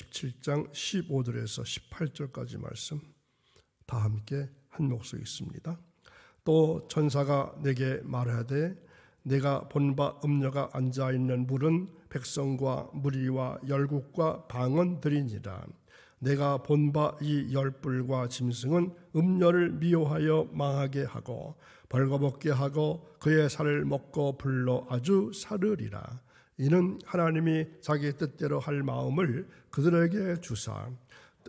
17장 15절에서 18절까지 말씀 다 함께 한 목소리 있습니다. 또 천사가 내게 말하되 내가 본바 음녀가 앉아 있는 물은 백성과 무리와 열국과 방언들이니라. 내가 본바 이 열불과 짐승은 음녀를 미워하여 망하게 하고 벌거벗게 하고 그의 살을 먹고 불러 아주 사르리라. 이는 하나님이 자기 뜻대로 할 마음을 그들에게 주사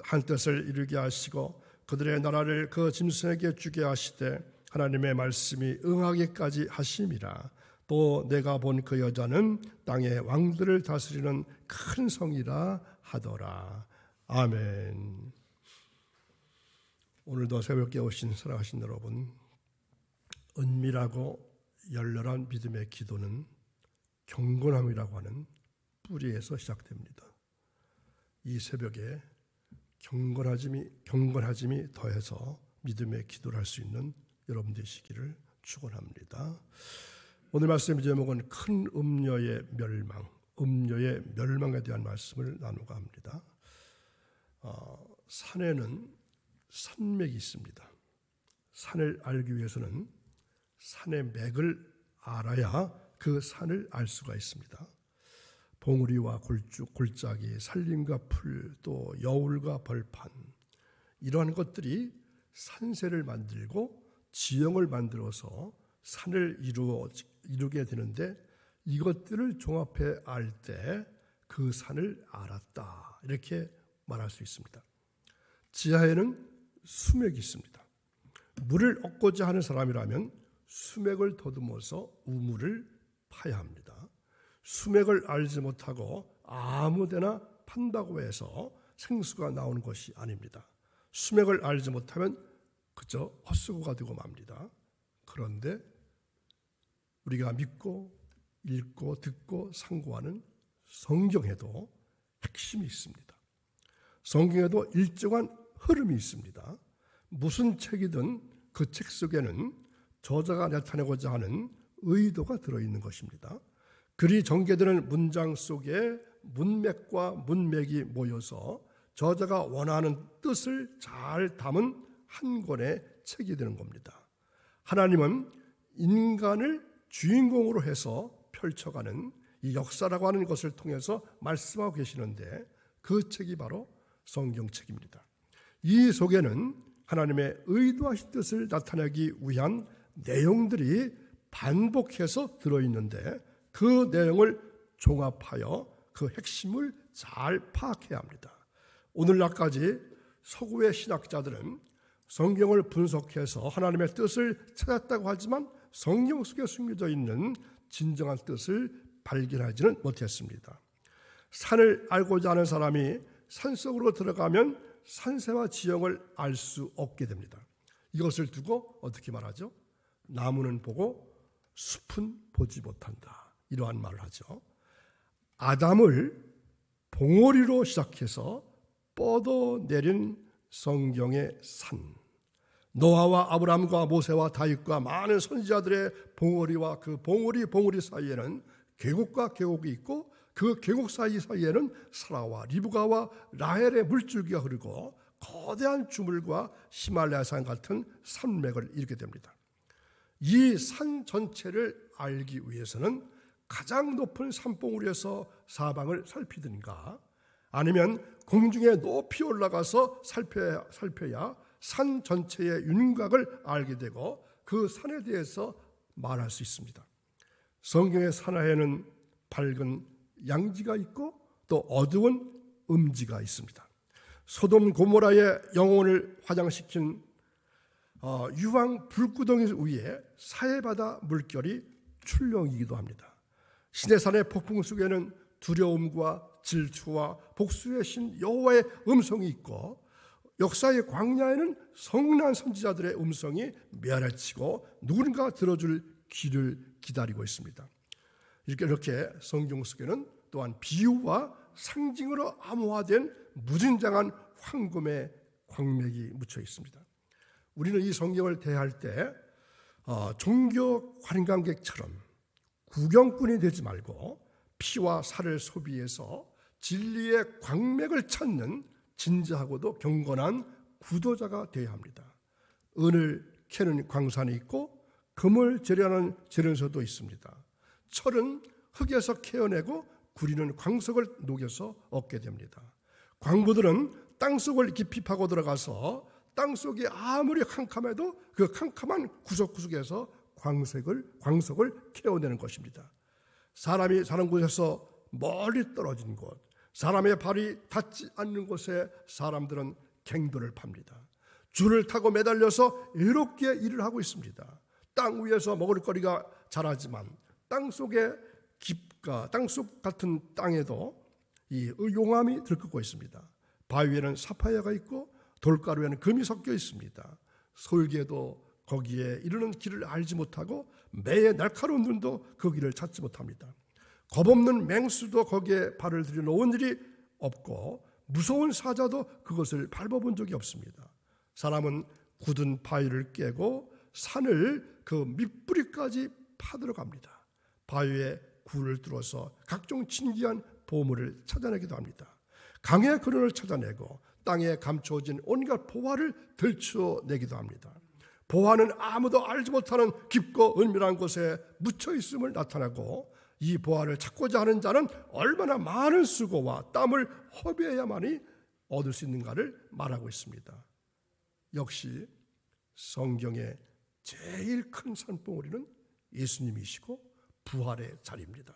한 뜻을 이루게 하시고 그들의 나라를 그 짐승에게 주게 하시되 하나님의 말씀이 응하기까지 하심이라. 또 내가 본 그 여자는 땅의 왕들을 다스리는 큰 성이라 하더라. 아멘. 오늘도 새벽에 오신 사랑하신 여러분, 은밀하고 열렬한 믿음의 기도는 경건함이라고 하는 뿌리에서 시작됩니다. 이 새벽에 경건하짐이 경건하짐이 더해서 믿음의 기도를 할 수 있는 여러분 되시기를 축원합니다. 오늘 말씀 제목은 큰 음녀의 멸망, 음녀의 멸망에 대한 말씀을 나누고 합니다. 어, 산에는 산맥이 있습니다. 산을 알기 위해서는 산의 맥을 알아야 그 산을 알 수가 있습니다. 봉우리와 골쭉, 골짜기, 살림과 풀, 또 여울과 벌판 이러한 것들이 산세를 만들고 지형을 만들어서 산을 이루어 이루게 되는데 이것들을 종합해 알 때 그 산을 알았다 이렇게 말할 수 있습니다. 지하에는 수맥이 있습니다. 물을 얻고자 하는 사람이라면 수맥을 더듬어서 우물을 파야 합니다. 수맥을 알지 못하고 아무데나 판다고 해서 생수가 나오는 것이 아닙니다. 수맥을 알지 못하면 그저 헛수고가 되고 맙니다. 그런데 우리가 믿고 읽고 듣고 상고하는 성경에도 핵심이 있습니다. 성경에도 일정한 흐름이 있습니다. 무슨 책이든 그 책 속에는 저자가 나타내고자 하는 의도가 들어있는 것입니다. 글이 전개되는 문장 속에 문맥과 문맥이 모여서 저자가 원하는 뜻을 잘 담은 한 권의 책이 되는 겁니다. 하나님은 인간을 주인공으로 해서 펼쳐가는 이 역사라고 하는 것을 통해서 말씀하고 계시는데 그 책이 바로 성경책입니다. 이 속에는 하나님의 의도하신 뜻을 나타내기 위한 내용들이 반복해서 들어있는데 그 내용을 종합하여 그 핵심을 잘 파악해야 합니다. 오늘날까지 서구의 신학자들은 성경을 분석해서 하나님의 뜻을 찾았다고 하지만 성경 속에 숨겨져 있는 진정한 뜻을 발견하지는 못했습니다. 산을 알고자 하는 사람이 산 속으로 들어가면 산세와 지형을 알 수 없게 됩니다. 이것을 두고 어떻게 말하죠? 나무는 보고 숲은 보지 못한다. 이러한 말을 하죠. 아담을 봉오리로 시작해서 뻗어내린 성경의 산. 노아와 아브라함과 모세와 다윗과 많은 선지자들의 봉오리와 그 봉오리 봉오리 사이에는 계곡과 계곡이 있고 그 계곡 사이 사이에는 사라와 리브가와 라헬의 물줄기가 흐르고 거대한 주물과 히말라야 산 같은 산맥을 이루게 됩니다. 이 산 전체를 알기 위해서는 가장 높은 산봉우리에서 사방을 살피든가 아니면 공중에 높이 올라가서 살펴야, 살펴야 산 전체의 윤곽을 알게 되고 그 산에 대해서 말할 수 있습니다. 성경의 산하에는 밝은 양지가 있고 또 어두운 음지가 있습니다. 소돔 고모라의 영혼을 화장시킨 어, 유황 불구덩이 위에 사해바다 물결이 출렁이기도 합니다. 시내산의 폭풍 속에는 두려움과 질투와 복수의 신 여호와의 음성이 있고 역사의 광야에는 성난 선지자들의 음성이 메아치고 누군가 들어줄 길을 기다리고 있습니다. 이렇게 이렇게 성경 속에는 또한 비유와 상징으로 암호화된 무진장한 황금의 광맥이 묻혀 있습니다. 우리는 이 성경을 대할 때 어, 종교 관광객처럼 구경꾼이 되지 말고 피와 살을 소비해서 진리의 광맥을 찾는 진지하고도 경건한 구도자가 되어야 합니다. 은을 캐는 광산이 있고 금을 재련하는 재련소도 있습니다. 철은 흙에서 캐어내고 구리는 광석을 녹여서 얻게 됩니다. 광부들은 땅 속을 깊이 파고 들어가서 땅 속이 아무리 캄캄해도 그 캄캄한 구석구석에서 광석을 광석을 캐어내는 것입니다. 사람이 사는 곳에서 멀리 떨어진 곳, 사람의 발이 닿지 않는 곳에 사람들은 갱도를 팝니다. 줄을 타고 매달려서 이롭게 일을 하고 있습니다. 땅 위에서 먹을거리가 자라지만 땅 속에 깊가 땅속 같은 땅에도 이 용암이 들끓고 있습니다. 바위에는 사파이어가 있고 돌가루에는 금이 섞여 있습니다. 솔개도 거기에 이르는 길을 알지 못하고 매의 날카로운 눈도 그 길을 찾지 못합니다. 겁없는 맹수도 거기에 발을 들여놓은 일이 없고 무서운 사자도 그것을 밟아본 적이 없습니다. 사람은 굳은 바위를 깨고 산을 그 밑뿌리까지 파들어 갑니다. 바위에 굴을 뚫어서 각종 신기한 보물을 찾아내기도 합니다. 강의 근원을 찾아내고 땅에 감춰진 온갖 보화를 들추어내기도 합니다. 보화는 아무도 알지 못하는 깊고 은밀한 곳에 묻혀 있음을 나타내고 이 보화를 찾고자 하는 자는 얼마나 많은 수고와 땀을 허비해야만이 얻을 수 있는가를 말하고 있습니다. 역시 성경의 제일 큰 산봉우리는 예수님이시고 부활의 자리입니다.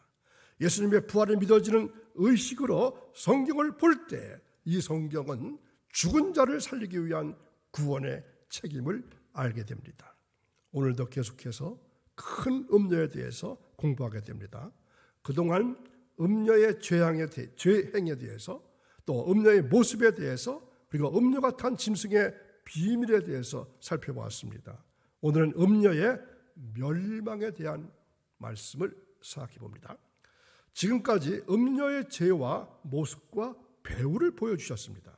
예수님의 부활이 믿어지는 의식으로 성경을 볼 때 이 성경은 죽은 자를 살리기 위한 구원의 책임을 알게 됩니다. 오늘도 계속해서 큰 음료에 대해서 공부하게 됩니다. 그동안 음료의 죄행에, 대, 죄행에 대해서 또 음료의 모습에 대해서 그리고 음료가 탄 짐승의 비밀에 대해서 살펴보았습니다. 오늘은 음료의 멸망에 대한 말씀을 생각해 봅니다. 지금까지 음료의 죄와 모습과 배우를 보여주셨습니다.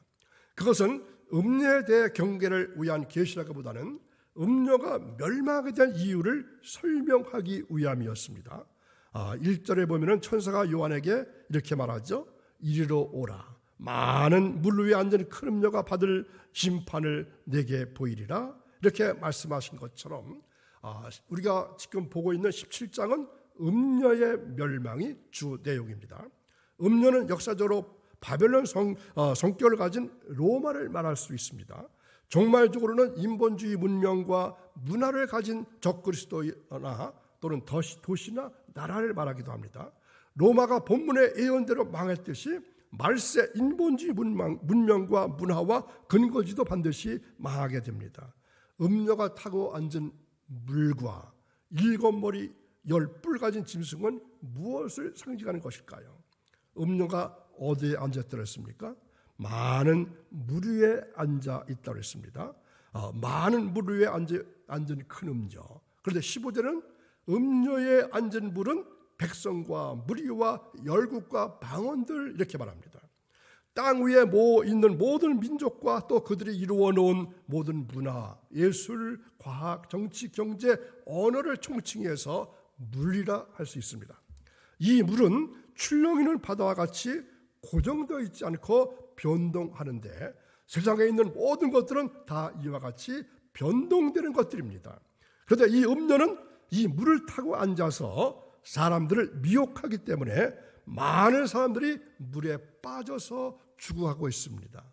그것은 음료에 대해 경계를 위한 계시라기보다는 음료가 멸망하게 된 이유를 설명하기 위함이었습니다. 아, 1절에 보면은 천사가 요한에게 이렇게 말하죠. 이리로 오라. 많은 물 위에 앉은 큰 음료가 받을 심판을 내게 보이리라. 이렇게 말씀하신 것처럼 아, 우리가 지금 보고 있는 17장은 음녀의 멸망이 주 내용입니다. 음녀는 역사적으로 바벨론 성, 어, 성격을 가진 로마를 말할 수 있습니다. 종말적으로는 인본주의 문명과 문화를 가진 적그리스도나 또는 도시나 나라를 말하기도 합니다. 로마가 본문의 예언대로 망했듯이 말세 인본주의 문명, 문명과 문화와 근거지도 반드시 망하게 됩니다. 음녀가 타고 앉은 물과 일곱 머리 열 뿔 가진 짐승은 무엇을 상징하는 것일까요? 음녀가 어디에 앉았더랬습니까? 많은 물 위에 앉아 있다고 했습니다. 어, 많은 물 위에 앉아, 앉은 큰 음녀. 그런데 15절은 음녀에 앉은 물은 백성과 무리와 열국과 방언들 이렇게 말합니다. 땅 위에 모 있는 모든 민족과 또 그들이 이루어 놓은 모든 문화, 예술, 과학, 정치, 경제, 언어를 총칭해서 물이라 할 수 있습니다. 이 물은 출렁이는 바다와 같이 고정되어 있지 않고 변동하는데 세상에 있는 모든 것들은 다 이와 같이 변동되는 것들입니다. 그런데 이 음료는 이 물을 타고 앉아서 사람들을 미혹하기 때문에 많은 사람들이 물에 빠져서 죽어가고 있습니다.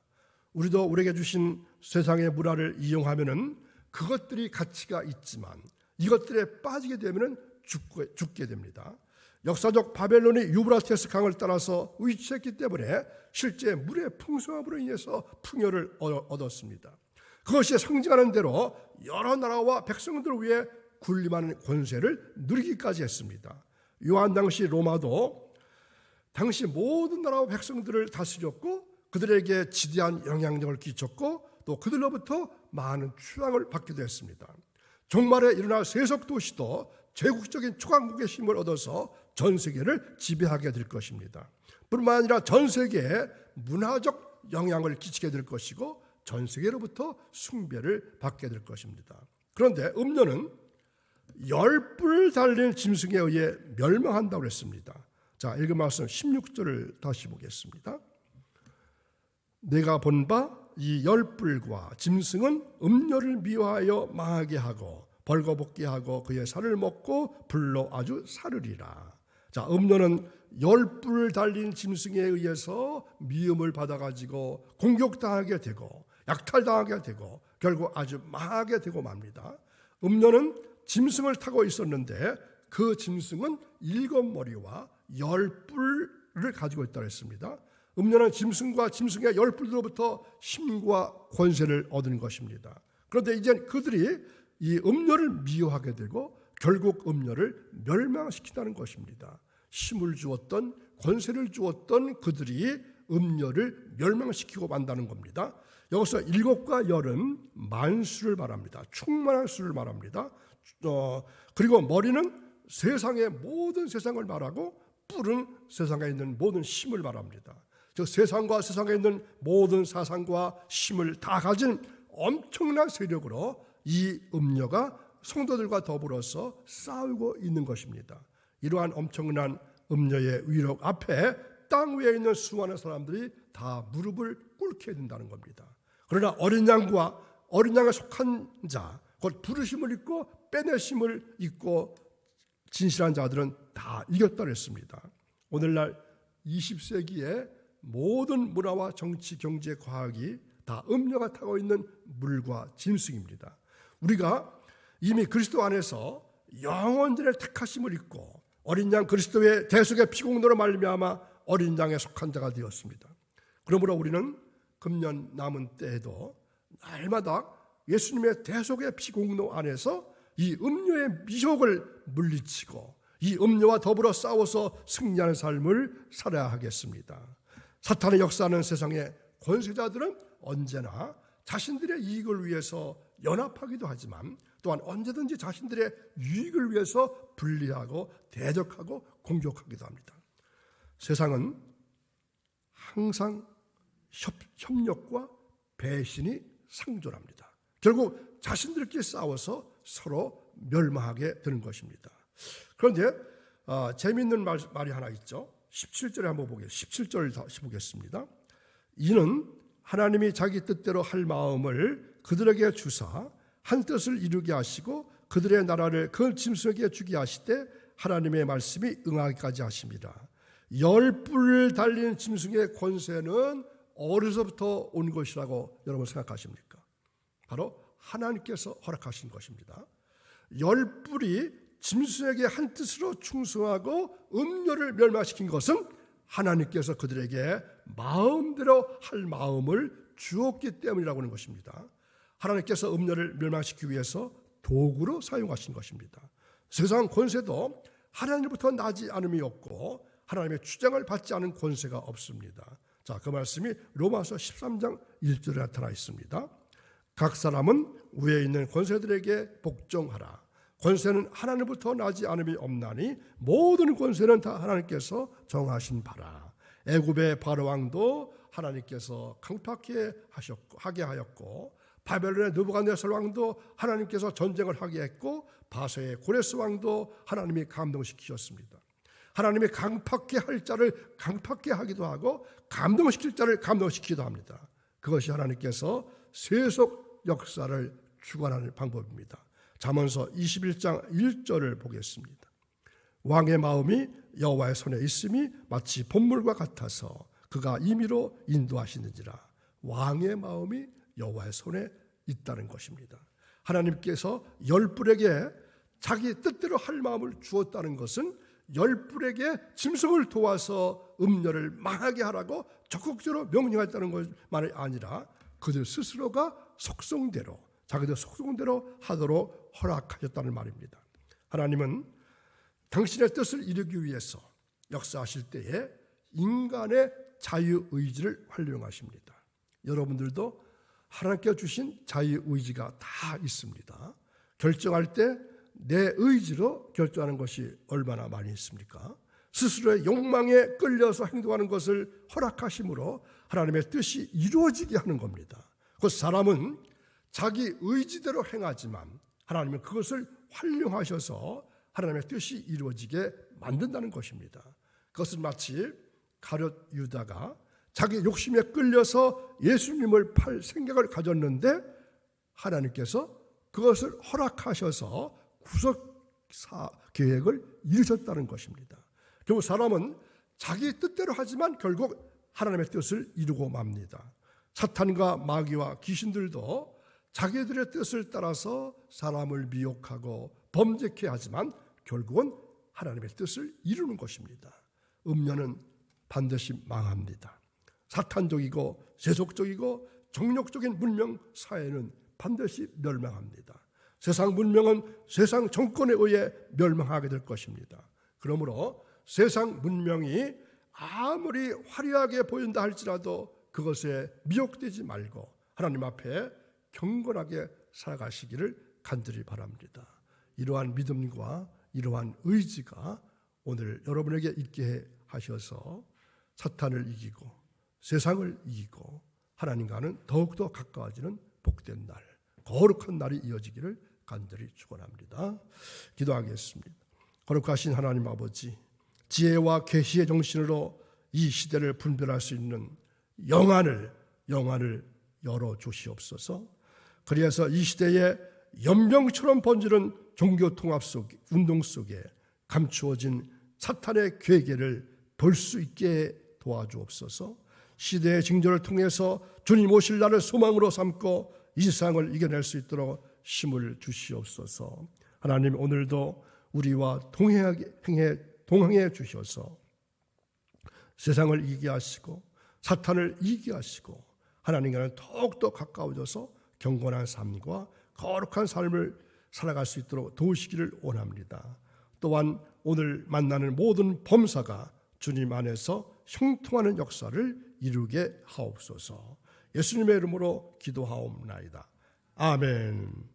우리도 우리에게 주신 세상의 문화를 이용하면은 그것들이 가치가 있지만 이것들에 빠지게 되면은 죽게 됩니다. 역사적 바벨론이 유브라테스 강을 따라서 위치했기 때문에 실제 물의 풍성함으로 인해서 풍요를 얻었습니다. 그것이 상징하는 대로 여러 나라와 백성들 위해 군림하는 권세를 누리기까지 했습니다. 요한 당시 로마도 당시 모든 나라와 백성들을 다스렸고 그들에게 지대한 영향력을 끼쳤고 또 그들로부터 많은 추앙을 받기도 했습니다. 종말에 일어날 세속 도시도 제국적인 초강국의 힘을 얻어서 전 세계를 지배하게 될 것입니다. 뿐만 아니라 전 세계에 문화적 영향을 끼치게 될 것이고 전 세계로부터 숭배를 받게 될 것입니다. 그런데 음료는 열뿔 달린 짐승에 의해 멸망한다고 했습니다. 자, 읽은 말씀 16절을 다시 보겠습니다. 내가 본 바 이 열불과 짐승은 음료를 미워하여 망하게 하고 벌거벗게 하고 그의 살을 먹고 불로 아주 사르리라. 자, 음료는 열불 달린 짐승에 의해서 미움을 받아가지고 공격당하게 되고 약탈당하게 되고 결국 아주 망하게 되고 맙니다. 음료는 짐승을 타고 있었는데 그 짐승은 일곱 머리와 열 뿔을 가지고 있다고 했습니다. 음료는 짐승과 짐승의 열 뿔로부터 힘과 권세를 얻는 것입니다. 그런데 이제 그들이 이 음료를 미워하게 되고 결국 음료를 멸망시킨다는 것입니다. 힘을 주었던 권세를 주었던 그들이 음료를 멸망시키고 만다는 겁니다. 여기서 일곱과 열은 만수를 말합니다. 충만한 수를 말합니다. 어, 그리고 머리는 세상의 모든 세상을 말하고 뿔은 세상에 있는 모든 힘을 말합니다. 즉 세상과 세상에 있는 모든 사상과 힘을 다 가진 엄청난 세력으로 이 음료가 성도들과 더불어서 싸우고 있는 것입니다. 이러한 엄청난 음료의 위력 앞에 땅 위에 있는 수많은 사람들이 다 무릎을 꿇게 된다는 겁니다. 그러나 어린 양과 어린 양에 속한 자, 곧 부르심을 입고 빼내심을 입고 진실한 자들은 다 이겼다 그랬습니다. 오늘날 20세기의 모든 문화와 정치, 경제, 과학이 다 음료가 타고 있는 물과 짐승입니다. 우리가 이미 그리스도 안에서 영원전의 택하심을 입고 어린 양 그리스도의 대속의 피공로로 말미암아 어린 양에 속한 자가 되었습니다. 그러므로 우리는 금년 남은 때에도 날마다 예수님의 대속의 피공로 안에서 이 음료의 미혹을 물리치고 이 음료와 더불어 싸워서 승리하는 삶을 살아야 하겠습니다. 사탄의 역사하는 세상의 권세자들은 언제나 자신들의 이익을 위해서 연합하기도 하지만 또한 언제든지 자신들의 유익을 위해서 분리하고 대적하고 공격하기도 합니다. 세상은 항상 협, 협력과 배신이 상존합니다. 결국 자신들끼리 싸워서 서로 멸망하게 되는 것입니다. 그런데 어, 재미있는 말, 말이 하나 있죠. 17절에 한번 보게 17절을 다시 보겠습니다. 이는 하나님이 자기 뜻대로 할 마음을 그들에게 주사 한 뜻을 이루게 하시고 그들의 나라를 그 짐승에게 주게 하시되 하나님의 말씀이 응하기까지 하십니다. 열뿔 달린 짐승의 권세는 어디서부터 온 것이라고 여러분 생각하십니까? 바로 하나님께서 허락하신 것입니다. 열 뿔이 짐승에게 한 뜻으로 충성하고 음료를 멸망시킨 것은 하나님께서 그들에게 마음대로 할 마음을 주었기 때문이라고 하는 것입니다. 하나님께서 음료를 멸망시키기 위해서 도구로 사용하신 것입니다. 세상 권세도 하나님부터 나지 않음이 없고 하나님의 주장을 받지 않은 권세가 없습니다. 자, 그 말씀이 로마서 13장 1절에 나타나 있습니다. 각 사람은 위에 있는 권세들에게 복종하라. 권세는 하나님부터 나지 않음이 없나니 모든 권세는 다 하나님께서 정하신 바라. 애굽의 바로 왕도 하나님께서 강팍해 하셨고 하게 하였고 바벨론의 느부갓네살 왕도 하나님께서 전쟁을 하게 했고 바소의 고레스 왕도 하나님이 감동시키셨습니다. 하나님이 강팍해 할 자를 강팍해 하기도 하고 감동시킬 자를 감동시키기도 합니다. 그것이 하나님께서 세속 역사를 주관하는 방법입니다. 잠언서 21장 1절을 보겠습니다. 왕의 마음이 여호와의 손에 있음이 마치 본물과 같아서 그가 임의로 인도하시는지라 왕의 마음이 여호와의 손에 있다는 것입니다. 하나님께서 열불에게 자기 뜻대로 할 마음을 주었다는 것은 열불에게 짐승을 도와서 음녀를 망하게 하라고 적극적으로 명령했다는 것만이 아니라 그들 스스로가 속성대로 자기들 속성대로 하도록 허락하셨다는 말입니다. 하나님은 당신의 뜻을 이루기 위해서 역사하실 때에 인간의 자유 의지를 활용하십니다. 여러분들도 하나님께 주신 자유 의지가 다 있습니다. 결정할 때 내 의지로 결정하는 것이 얼마나 많이 있습니까? 스스로의 욕망에 끌려서 행동하는 것을 허락하심으로 하나님의 뜻이 이루어지게 하는 겁니다. 그 사람은 자기 의지대로 행하지만 하나님은 그것을 활용하셔서 하나님의 뜻이 이루어지게 만든다는 것입니다. 그것은 마치 가룟 유다가 자기 욕심에 끌려서 예수님을 팔 생각을 가졌는데 하나님께서 그것을 허락하셔서 구속사 계획을 이루셨다는 것입니다. 결국 사람은 자기 뜻대로 하지만 결국 하나님의 뜻을 이루고 맙니다. 사탄과 마귀와 귀신들도 자기들의 뜻을 따라서 사람을 미혹하고 범죄케 하지만 결국은 하나님의 뜻을 이루는 것입니다. 음녀는 반드시 망합니다. 사탄적이고 세속적이고 정욕적인 문명 사회는 반드시 멸망합니다. 세상 문명은 세상 정권에 의해 멸망하게 될 것입니다. 그러므로 세상 문명이 아무리 화려하게 보인다 할지라도 그것에 미혹되지 말고 하나님 앞에 경건하게 살아가시기를 간절히 바랍니다. 이러한 믿음과 이러한 의지가 오늘 여러분에게 있게 하셔서 사탄을 이기고 세상을 이기고 하나님과는 더욱더 가까워지는 복된 날, 거룩한 날이 이어지기를 간절히 축원합니다. 기도하겠습니다. 거룩하신 하나님 아버지, 지혜와 계시의 정신으로 이 시대를 분별할 수 있는 영안을 영안을 열어 주시옵소서. 그래서 이 시대에 연병처럼 번지는 종교 통합 속 운동 속에 감추어진 사탄의 괴계를 볼 수 있게 도와주옵소서. 시대의 징조를 통해서 주님 오실 날을 소망으로 삼고 이 세상을 이겨낼 수 있도록 힘을 주시옵소서. 하나님 오늘도 우리와 동행하게 행해 동행해 주셔서 세상을 이기게 하시고 사탄을 이기게 하시고 하나님과는 더욱더 가까워져서 경건한 삶과 거룩한 삶을 살아갈 수 있도록 도우시기를 원합니다. 또한 오늘 만나는 모든 범사가 주님 안에서 형통하는 역사를 이루게 하옵소서. 예수님의 이름으로 기도하옵나이다. 아멘.